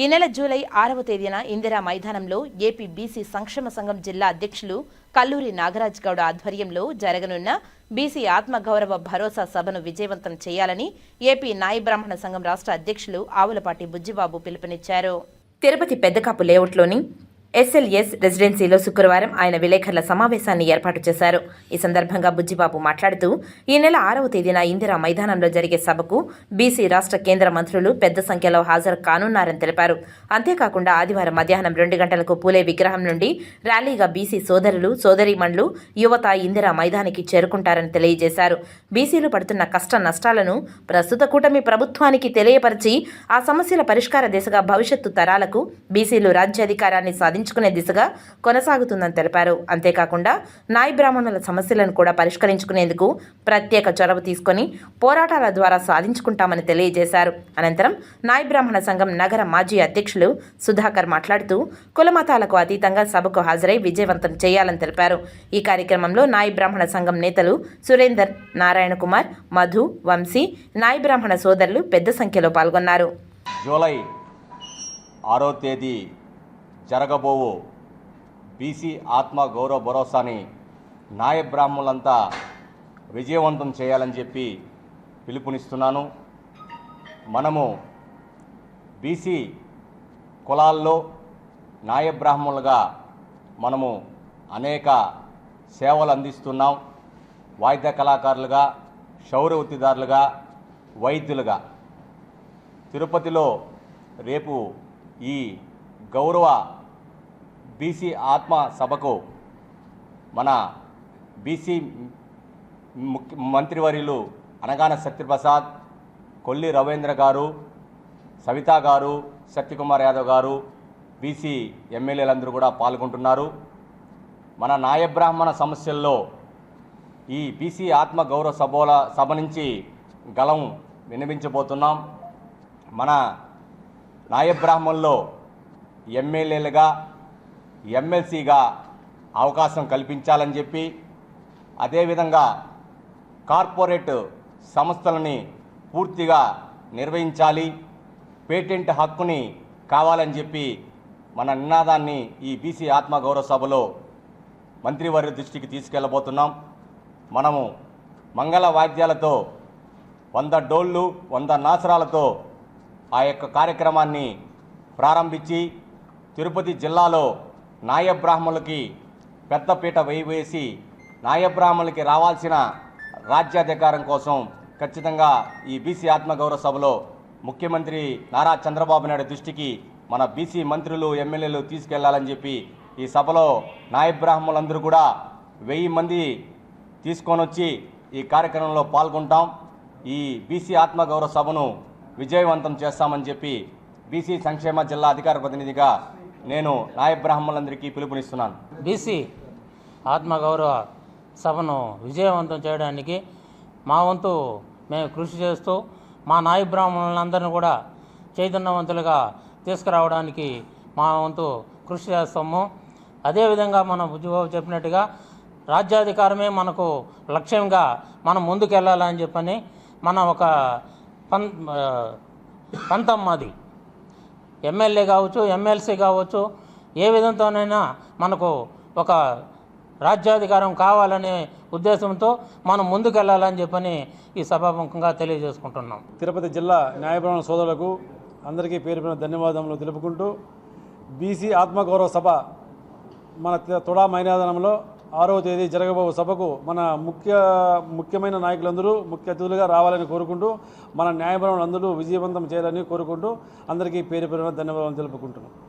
ఈ నెల జూలై ఆరవ తేదీన ఇందిరా మైదానంలో ఏపీ బీసీ సంక్షేమ సంఘం జిల్లా అధ్యక్షులు కల్లూరి నాగరాజ్ గౌడ ఆధ్వర్యంలో జరగనున్న బీసీ ఆత్మగౌరవ భరోసా సభను విజయవంతం చేయాలని ఏపీ నాయ బ్రాహ్మణ సంఘం రాష్ట్ర అధ్యక్షులు ఆవులపాటి బుజ్జిబాబు పిలుపునిచ్చారు. తిరుపతి పెద్దకాపు లేఅవుట్లోని ఎస్ఎల్ఎస్ రెసిడెన్సీలో శుక్రవారం ఆయన విలేకరుల సమావేశాన్ని ఏర్పాటు చేశారు. ఈ సందర్భంగా బుజ్జిబాబు మాట్లాడుతూ ఈ నెల ఆరవ తేదీన ఇందిరా మైదానంలో జరిగే సభకు బీసీ రాష్ట్ర కేంద్ర మంత్రులు పెద్ద సంఖ్యలో హాజరు కానున్నారని తెలిపారు. అంతేకాకుండా ఆదివారం మధ్యాహ్నం రెండు గంటలకు పూలే విగ్రహం నుండి ర్యాలీగా బీసీ సోదరులు సోదరీమణులు యువత ఇందిరా మైదానికి చేరుకుంటారని తెలియజేశారు. బీసీలు పడుతున్న కష్ట నష్టాలను ప్రస్తుత కూటమి ప్రభుత్వానికి తెలియపరిచి ఆ సమస్యల పరిష్కార దిశగా భవిష్యత్తు తరాలకు బీసీలు రాజ్యాధికారాన్ని సాధించుకునే దిశగా కొనసాగుతుందని తెలిపారు. అంతేకాకుండా నాయ బ్రాహ్మణుల సమస్యలను కూడా పరిష్కరించుకునేందుకు ప్రత్యేక చొరవ తీసుకొని పోరాటాల ద్వారా సాధించుకుంటామని తెలియజేశారు. అనంతరం నాయ బ్రాహ్మణ సంఘం నగర మాజీ అధ్యక్షులు సుధాకర్ మాట్లాడుతూ కులమతాలకు అతీతంగా సభకు హాజరై విజయవంతం చేయాలని తెలిపారు. ఈ కార్యక్రమంలో నాయ బ్రాహ్మణ సంఘం నేతలు సురేందర్ నారాయణ కుమార్ మధు వంశీ నాయ బ్రాహ్మణ సోదరులు పెద్ద సంఖ్యలో పాల్గొన్నారు. జూలై ఆరో తేదీ జరగబోవు. బీసీ ఆత్మ గౌరవ భరోసాని నాయ బ్రాహ్మణులంతా విజయవంతం చేయాలని చెప్పి పిలుపునిస్తున్నాను. మనము బీసీ కులాల్లో నాయ బ్రాహ్మణులుగా మనము అనేక సేవలు అందిస్తున్నాం. వాయిద్య కళాకారులుగా క్షౌర వృత్తిదారులుగా వైద్యులుగా. తిరుపతిలో రేపు ఈ గౌరవ బీసీ ఆత్మ సభకు మన బీసీ ముఖ్య మంత్రివర్యులు అనగాన సత్యప్రసాద్ కొల్లి రవీంద్ర గారు సవితా గారు సత్యకుమార్ యాదవ్ గారు బీసీ ఎమ్మెల్యేలందరూ కూడా పాల్గొంటున్నారు. మన నాయబ్రాహ్మణ సమస్యల్లో ఈ బీసీ ఆత్మ గౌరవ సభల సభ నుంచి గలం వినిపించబోతున్నాం. మన నాయబ్రాహ్మణుల్లో ఎమ్మెల్యేలుగా ఎమ్మెల్సీగా అవకాశం కల్పించాలని చెప్పి అదేవిధంగా కార్పొరేట్ సంస్థలని పూర్తిగా నిర్వహించాలి పేటెంట్ హక్కుని కావాలని చెప్పి మన నినాదాన్ని ఈ బీసీ ఆత్మగౌరవ సభలో మంత్రివర్య దృష్టికి తీసుకెళ్ళబోతున్నాం మనము మంగళ వాద్యాలతో వంద డోళ్ళు వంద నాసరాలతో ఆ యొక్క కార్యక్రమాన్ని ప్రారంభించి తిరుపతి జిల్లాలో నాయబ్రాహ్మణులకి పెద్దపీట వేసి నాయబ్రాహ్మణులకి రావాల్సిన రాజ్యాధికారం కోసం ఖచ్చితంగా ఈ బీసీ ఆత్మగౌరవ సభలో ముఖ్యమంత్రి నారా చంద్రబాబు నాయుడు దృష్టికి మన బీసీ మంత్రులు ఎమ్మెల్యేలు తీసుకెళ్ళాలని చెప్పి ఈ సభలో నాయబ్రాహ్మణులందరూ కూడా వెయ్యి మంది తీసుకొని వచ్చి ఈ కార్యక్రమంలో పాల్గొంటాం. ఈ బీసీ ఆత్మగౌరవ సభను విజయవంతం చేస్తామని చెప్పి బీసీ సంక్షేమ జిల్లా అధికార ప్రతినిధిగా నేను నాయ బ్రాహ్మణులందరికీ పిలుపునిస్తున్నాను. బీసీ ఆత్మగౌరవ సభను విజయవంతం చేయడానికి మా వంతు మేము కృషి చేస్తూ మా నాయ బ్రాహ్మణులందరినీ కూడా చైతన్యవంతులుగా తీసుకురావడానికి మా వంతు కృషి చేస్తాము. అదేవిధంగా మనం బుజ్జిబాబు చెప్పినట్టుగా రాజ్యాధికారమే మనకు లక్ష్యంగా మనం ముందుకెళ్ళాలని చెప్పని మన ఒక పం పంతం అది. ఎమ్మెల్యే కావచ్చు ఎమ్మెల్సీ కావచ్చు ఏ విధంతోనైనా మనకు ఒక రాజ్యాధికారం కావాలనే ఉద్దేశంతో మనం ముందుకెళ్ళాలని చెప్పని ఈ సభాముఖంగా తెలియజేసుకుంటున్నాం. తిరుపతి జిల్లా న్యాయబ్రాహ్మణ సోదరులకు అందరికీ పేరు ధన్యవాదములు తెలుపుకుంటూ బీసీ ఆత్మగౌరవ సభ మన తుడా తొడా ఆరవ తేదీ జరగబో సభకు మన ముఖ్య ముఖ్యమైన నాయకులందరూ ముఖ్య అతిథులుగా రావాలని కోరుకుంటూ మన న్యాయబ్రాహ్మణులందరూ విజయవంతం చేయాలని కోరుకుంటూ అందరికీ పేరు పేరున ధన్యవాదాలు తెలుపుకుంటున్నాం.